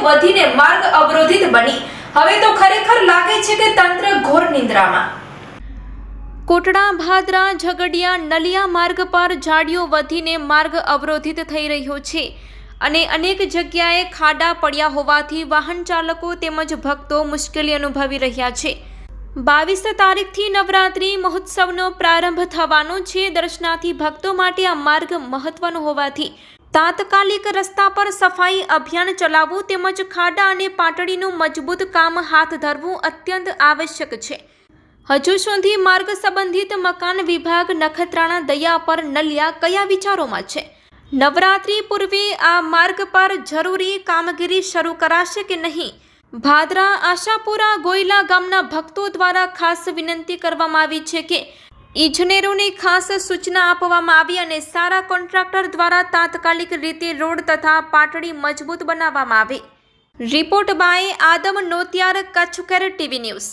વધીને માર્ગ અવરોધિત બની. હવે તો ખરેખર લાગે છે કે તંત્ર ઘોર નિંદ્રામાં. કોટડા, ભાદરા, ઝઘડિયા, નલિયા માર્ગ પર ઝાડીઓ વધીને માર્ગ અવરોધિત થઈ રહ્યો છે અને અનેક જગ્યાએ ખાડા પડ્યા હોવાથી વાહન ચાલકો તેમજ ભક્તો મુશ્કેલી અનુભવી રહ્યા છે. બાવીસ તારીખથી નવરાત્રી મહોત્સવનો પ્રારંભ થવાનો છે. દર્શનાથી ભક્તો માટે આ માર્ગ મહત્વનો હોવાથી તાત્કાલિક રસ્તા પર સફાઈ અભિયાન ચલાવવું તેમજ ખાડા અને પાટડીનું મજબૂત કામ હાથ ધરવું અત્યંત આવશ્યક છે. હજુ સુધી માર્ગ સંબંધિત મકાન વિભાગ નખત્રાણા દયા પર નલિયા કયા વિચારોમાં છે? નવરાત્રિ પૂર્વે આ માર્ગ પર જરૂરી કામગીરી શરૂ કરાશે કે નહીં? ભાદરા આશાપુરા ગોયલા ગામના ભક્તો દ્વારા ખાસ વિનંતી કરવામાં આવી છે કે ઇજનેરોને ખાસ સૂચના આપવામાં આવી અને સારા કોન્ટ્રાક્ટર દ્વારા તાત્કાલિક રીતે રોડ તથા પાટડી મજબૂત બનાવવામાં આવે. રિપોર્ટ બાય આદમ નોતિયાર કચ્છકર ટીવી ન્યૂઝ.